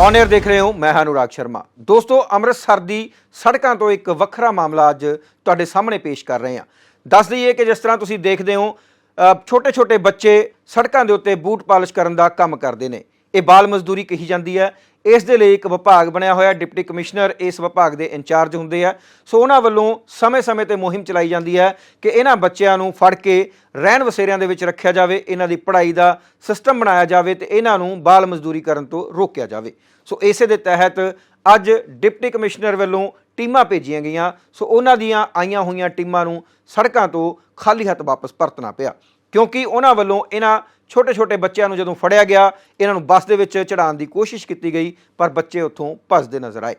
On air ਦੇਖ ਰਹੇ ਹੋ, ਮੈਂ ਹਾਂ ਅਨੁਰਾਗ ਸ਼ਰਮਾ। ਦੋਸਤੋ, ਅੰਮ੍ਰਿਤਸਰ ਦੀ ਸੜਕਾਂ ਤੋਂ ਇੱਕ ਵੱਖਰਾ ਮਾਮਲਾ ਅੱਜ ਤੁਹਾਡੇ ਸਾਹਮਣੇ ਪੇਸ਼ ਕਰ ਰਹੇ ਹਾਂ। ਦੱਸ ਦਈਏ ਕਿ ਜਿਸ ਤਰ੍ਹਾਂ ਤੁਸੀਂ ਦੇਖਦੇ ਹੋ ਛੋਟੇ ਛੋਟੇ ਬੱਚੇ ਸੜਕਾਂ ਦੇ ਉੱਤੇ ਬੂਟ ਪਾਲਿਸ਼ ਕਰਨ ਦਾ ਕੰਮ ਕਰਦੇ ਨੇ। ਇਹ ਬਾਲ ਮਜ਼ਦੂਰੀ ਕਹੀ ਜਾਂਦੀ ਹੈ। ਇਸ ਦੇ ਲਈ ਇੱਕ ਵਿਭਾਗ ਬਣਿਆ ਹੋਇਆ, ਡਿਪਟੀ ਕਮਿਸ਼ਨਰ ਇਸ ਵਿਭਾਗ ਦੇ ਇੰਚਾਰਜ ਹੁੰਦੇ ਆ। ਸੋ ਉਹਨਾਂ ਵੱਲੋਂ ਸਮੇਂ-ਸਮੇਂ ਤੇ ਮੁਹਿੰਮ ਚਲਾਈ ਜਾਂਦੀ ਹੈ ਕਿ ਇਹਨਾਂ ਬੱਚਿਆਂ ਨੂੰ ਫੜ ਕੇ ਰਹਿਣ ਵਸੇਰਿਆਂ ਦੇ ਵਿੱਚ ਰੱਖਿਆ ਜਾਵੇ, ਇਹਨਾਂ ਦੀ ਪੜ੍ਹਾਈ ਦਾ ਸਿਸਟਮ ਬਣਾਇਆ ਜਾਵੇ ਤੇ ਇਹਨਾਂ ਨੂੰ ਬਾਲ ਮਜ਼ਦੂਰੀ ਕਰਨ ਤੋਂ ਰੋਕਿਆ ਜਾਵੇ। ਸੋ ਇਸੇ ਦੇ ਤਹਿਤ ਅੱਜ ਡਿਪਟੀ ਕਮਿਸ਼ਨਰ ਵੱਲੋਂ ਟੀਮਾਂ ਭੇਜੀਆਂ ਗਈਆਂ। ਸੋ ਉਹਨਾਂ ਦੀਆਂ ਆਈਆਂ ਹੋਈਆਂ ਟੀਮਾਂ ਨੂੰ ਸੜਕਾਂ ਤੋਂ ਖਾਲੀ ਹੱਥ ਵਾਪਸ ਪਰਤਣਾ ਪਿਆ। ਕਿਉਂਕਿ ਉਹਨਾਂ ਵੱਲੋਂ ਇਹਨਾਂ ਛੋਟੇ-ਛੋਟੇ ਬੱਚਿਆਂ ਨੂੰ ਜਦੋਂ ਫੜਿਆ ਗਿਆ, ਇਹਨਾਂ ਨੂੰ ਬੱਸ ਦੇ ਵਿੱਚ ਚੜਾਉਣ ਦੀ ਕੋਸ਼ਿਸ਼ ਕੀਤੀ ਗਈ, ਪਰ ਬੱਚੇ ਉੱਥੋਂ ਭੱਜਦੇ ਨਜ਼ਰ ਆਏ।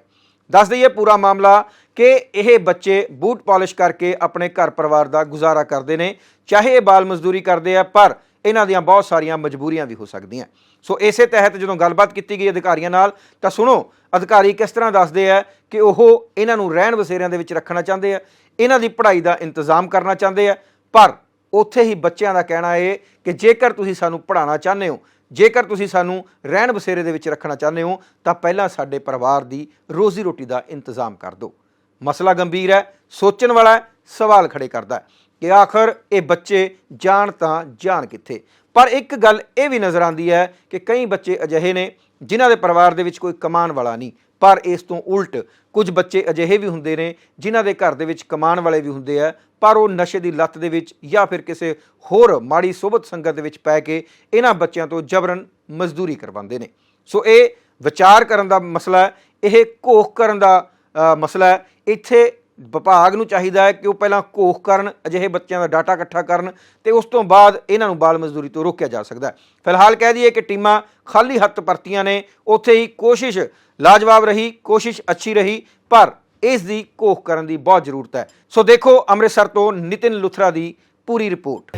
ਦੱਸ ਦਈਏ ਪੂਰਾ ਮਾਮਲਾ ਕਿ ਇਹ ਬੱਚੇ ਬੂਟ ਪਾਲਿਸ਼ ਕਰਕੇ ਆਪਣੇ ਘਰ ਪਰਿਵਾਰ ਦਾ ਗੁਜ਼ਾਰਾ ਕਰਦੇ ਨੇ। ਚਾਹੇ ਇਹ ਬਾਲ ਮਜ਼ਦੂਰੀ ਕਰਦੇ ਆ, ਪਰ ਇਹਨਾਂ ਦੀਆਂ ਬਹੁਤ ਸਾਰੀਆਂ ਮਜਬੂਰੀਆਂ ਵੀ ਹੋ ਸਕਦੀਆਂ। ਸੋ ਇਸੇ ਤਹਿਤ ਜਦੋਂ ਗੱਲਬਾਤ ਕੀਤੀ ਗਈ ਅਧਿਕਾਰੀਆਂ ਨਾਲ, ਤਾਂ ਸੁਣੋ, ਅਧਿਕਾਰੀ ਕਿਸ ਤਰ੍ਹਾਂ ਦੱਸਦੇ ਆ ਕਿ ਉਹ ਇਹਨਾਂ ਨੂੰ ਰਹਿਣ ਵਸੇਰਿਆਂ ਦੇ ਵਿੱਚ ਰੱਖਣਾ ਚਾਹੁੰਦੇ ਆ, ਇਹਨਾਂ ਦੀ ਪੜ੍ਹਾਈ ਦਾ ਇੰਤਜ਼ਾਮ ਕਰਨਾ ਚਾਹੁੰਦੇ ਆ, ਪਰ ਉੱਥੇ ਹੀ ਬੱਚਿਆਂ ਦਾ ਕਹਿਣਾ ਹੈ ਕਿ ਜੇਕਰ ਤੁਸੀਂ ਸਾਨੂੰ ਪੜ੍ਹਾਉਣਾ ਚਾਹੁੰਦੇ ਹੋ, ਜੇਕਰ ਤੁਸੀਂ ਸਾਨੂੰ ਰਹਿਣ ਬਸੇਰੇ ਦੇ ਵਿੱਚ ਰੱਖਣਾ ਚਾਹੁੰਦੇ ਹੋ, ਤਾਂ ਪਹਿਲਾਂ ਸਾਡੇ ਪਰਿਵਾਰ ਦੀ ਰੋਜ਼ੀ ਰੋਟੀ ਦਾ ਇੰਤਜ਼ਾਮ ਕਰ ਦਿਓ। ਮਸਲਾ ਗੰਭੀਰ ਹੈ, ਸੋਚਣ ਵਾਲਾ ਹੈ, ਸਵਾਲ ਖੜੇ ਕਰਦਾ ਕਿ ਆਖਰ ਇਹ ਬੱਚੇ ਜਾਣ ਤਾਂ ਜਾਣ ਕਿੱਥੇ? ਪਰ ਇੱਕ ਗੱਲ ਇਹ ਵੀ ਨਜ਼ਰ ਆਉਂਦੀ ਹੈ ਕਿ ਕਈ ਬੱਚੇ ਅਜਿਹੇ ਨੇ ਜਿਨ੍ਹਾਂ ਦੇ ਪਰਿਵਾਰ ਦੇ ਵਿੱਚ ਕੋਈ ਕਮਾਉਣ ਵਾਲਾ ਨਹੀਂ। ਪਰ ਇਸ ਤੋਂ ਉਲਟ ਕੁਝ ਬੱਚੇ ਅਜਿਹੇ ਵੀ ਹੁੰਦੇ ਨੇ ਜਿਨ੍ਹਾਂ ਦੇ ਘਰ ਦੇ ਵਿੱਚ ਕਮਾਉਣ ਵਾਲੇ ਵੀ ਹੁੰਦੇ ਆ, ਪਰ ਉਹ ਨਸ਼ੇ ਦੀ ਲੱਤ ਦੇ ਵਿੱਚ ਜਾਂ ਫਿਰ ਕਿਸੇ ਹੋਰ ਮਾੜੀ ਸੋਬਤ ਸੰਗਤ ਦੇ ਵਿੱਚ ਪੈ ਕੇ ਇਹਨਾਂ ਬੱਚਿਆਂ ਤੋਂ ਜਬਰਨ ਮਜ਼ਦੂਰੀ ਕਰਵਾਉਂਦੇ ਨੇ। ਸੋ ਇਹ ਵਿਚਾਰ ਕਰਨ ਦਾ ਮਸਲਾ ਹੈ, ਇਹ ਘੋਖ ਕਰਨ ਦਾ ਮਸਲਾ ਹੈ। ਇੱਥੇ ਵਿਭਾਗ ਨੂੰ ਚਾਹੀਦਾ ਹੈ ਕਿ ਉਹ ਪਹਿਲਾਂ ਘੋਖ ਕਰਨ ਅਜਿਹੇ ਬੱਚਿਆਂ ਦਾ ਡਾਟਾ ਇਕੱਠਾ ਕਰਨ ਤੇ ਉਸ ਤੋਂ ਬਾਅਦ ਇਹਨਾਂ ਨੂੰ ਬਾਲ ਮਜ਼ਦੂਰੀ ਤੋਂ ਰੋਕਿਆ ਜਾ ਸਕਦਾ ਫਿਲਹਾਲ ਕਹਿ ਦਈਏ ਕਿ ਟੀਮਾਂ ਖਾਲੀ ਹੱਥ ਪਰਤੀਆਂ ਨੇ ਉੱਥੇ ਹੀ ਕੋਸ਼ਿਸ਼ ਲਾਜਵਾਬ ਰਹੀ ਕੋਸ਼ਿਸ਼ ਅੱਛੀ ਰਹੀ ਪਰ ਇਸ ਦੀ ਘੋਖ ਕਰਨ ਦੀ ਬਹੁਤ ਜ਼ਰੂਰਤ ਹੈ। ਸੋ ਦੇਖੋ ਅੰਮ੍ਰਿਤਸਰ ਤੋਂ ਨਿਤਿਨ ਲੁਥਰਾ ਦੀ ਪੂਰੀ ਰਿਪੋਰਟ।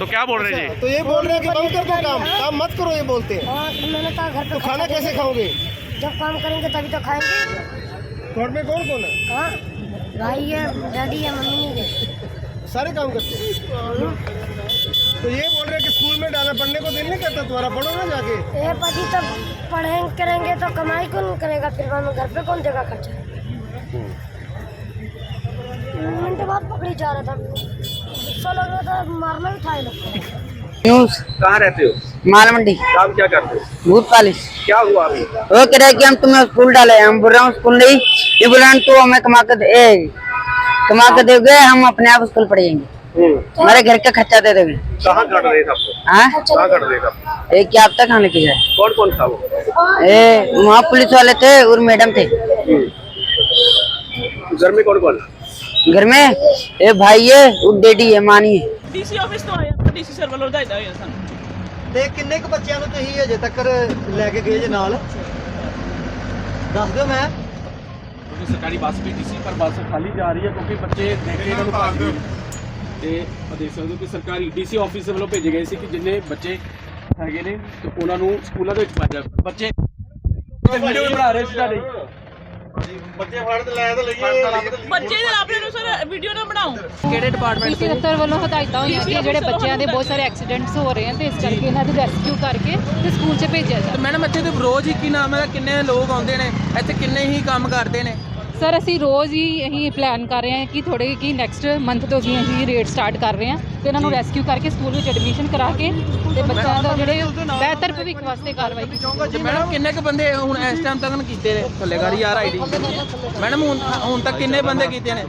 तो क्या बोल रहे जी? तो ये बोल रहे हैं कि बंद कर दो काम काम मत करो ये बोलते हैं। खाना कैसे खाओगे? जब काम करेंगे तभी तो खाएंगे। घर में कौन कौन है? हाँ भाई है डैडी है मम्मी है। सारे काम करते हैं? तो ये बोल रहे कि स्कूल में डाला पढ़ने को दिल नहीं करता तुम्हारा? पढ़ो ना जाके। ये पति तो पढ़ेंगे करेंगे तो कमाई कौन करेगा? फिर बाद में घर पे कौन देगा खर्चा मिनट बाद पकड़ी जा रहा था। गुस्सा लग रहा था मारना भी था ये लोग। को। न्यूज़ कहाँ रहते हो? माल मंडी काम क्या करते हो? भूत पालिश क्या हुआ अभी? वो कह रहा है कि हम तुम्हें स्कूल डाले हम बोल रहे हैं स्कूल नहीं ये बोल रहे हैं तो हमें कमा कर दे कमा कर दोगे हम अपने आप स्कूल पढ़ेंगे हमारे घर का खर्चा दे दोगे। कहाँ कर रहे थे आपको हाँ? आप? क्या अब तक खाने की जाए कौन कौन था वो? ए वहाँ पुलिस वाले थे और मैडम थे। घर में कौन कौन है? घर में ए भाई है और डैडी है मानी है। ਡੀਸੀ ਆਫਿਸ ਤੋਂ ਆਇਆ ਡੀਸੀ ਸਰ ਵੱਲੋਂ ਹਦਾਇਤਾਂ ਹੋਈਆਂ ਸਾਨੂੰ। ਤੇ ਕਿੰਨੇ ਕੁ ਬੱਚਿਆਂ ਨੂੰ ਤੁਸੀਂ ਅਜੇ ਤੱਕ ਲੈ ਕੇ ਗਏ ਜੇ ਨਾਲ? ਦੱਸ ਦਿਓ ਮੈਂ। ਕਿਉਂਕਿ ਸਰਕਾਰੀ ਬੱਸ ਵੀ ਸੀ ਪਰ ਬੱਸ ਖਾਲੀ ਜਾ ਰਹੀ ਹੈ ਕਿਉਂਕਿ ਬੱਚੇ ਦੇਖ ਕੇ ਇਹਨਾਂ ਨੂੰ ਭੱਜ ਗਏ ਤੇ ਉਹ ਦੇਖ ਸਕਦੇ ਹੋ ਕਿ ਸਰਕਾਰੀ ਡੀਸੀ ਆਫਿਸ ਵੱਲੋਂ ਭੇਜੇ ਗਏ ਸੀ ਕਿ ਜਿੰਨੇ ਬੱਚੇ ਹੈਗੇ ਨੇ ਤੇ ਉਹਨਾਂ ਨੂੰ ਸਕੂਲਾਂ ਦੇ ਵਿੱਚ ਪਾਇਆ ਜਾਵੇ ਬੱਚੇ ਵੀਡੀਓ ਬਣਾ ਰਹੇ ਸੀ ਤੁਹਾਡੇ ਬੱਚੇ ਦੇ ਆਪਣੇ ਨੂੰ ਸਰ ਵੀਡੀਓ ਨਾ ਬਣਾਓ। ਕਿਹੜੇ ਡਿਪਾਰਟਮੈਂਟ ਦਫ਼ਤਰ ਵੱਲੋਂ ਹਦਾਇਤਾਂ ਹੋਈਆਂ ਕਿ ਜਿਹੜੇ ਬੱਚਿਆਂ ਦੇ ਬਹੁਤ ਸਾਰੇ ਐਕਸੀਡੈਂਟਸ ਹੋ ਰਹੇ ਹਨ ਤੇ ਇਸ ਕਰਕੇ ਇਹਨਾਂ ਦੀ ਰੈਸਕਿਊ ਕਰਕੇ ਤੇ ਸਕੂਲ 'ਚ ਭੇਜਿਆ ਜਾਵੇ ਮੈਡਮ ਇੱਥੇ ਤੇ ਰੋਜ਼ ਹੀ ਕੀ ਨਾਮ ਹੈ ਕਿੰਨੇ ਲੋਕ ਆਉਂਦੇ ਨੇ ਇੱਥੇ ਕਿੰਨੇ ਹੀ ਕੰਮ ਕਰਦੇ ਨੇ। ਸਰ ਅਸੀਂ ਰੋਜ਼ ਹੀ ਅਸੀਂ ਪਲਾਨ ਕਰ ਰਹੇ ਹਾਂ ਕਿ ਥੋੜੇ ਕਿ ਨੈਕਸਟ ਮੰਥ ਤੋਂ ਅਸੀਂ ਅਸੀਂ ਰੇਟ ਸਟਾਰਟ ਕਰ ਰਹੇ ਹਾਂ ਤੇ ਇਹਨਾਂ ਨੂੰ ਰੈਸਕਿਊ ਕਰਕੇ ਸਕੂਲ ਵਿੱਚ ਐਡਮਿਸ਼ਨ ਕਰਾ ਕੇ ਤੇ ਬੱਚਿਆਂ ਦਾ ਜਿਹੜੇ ਬਿਹਤਰ ਭਵਿੱਖ ਵਾਸਤੇ ਕਾਰਵਾਈ ਤੇ ਮੈਡਮ ਕਿੰਨੇ ਕੁ ਬੰਦੇ ਹੁਣ ਇਸ ਟਾਈਮ ਤੱਕ ਕੀਤੇ ਨੇ? ਥੱਲੇ ਗਾੜੀ ਯਾਰ ਆਈਡੀ ਮੈਡਮ ਹੁਣ ਹੁਣ ਤੱਕ ਕਿੰਨੇ ਬੰਦੇ ਕੀਤੇ ਨੇ?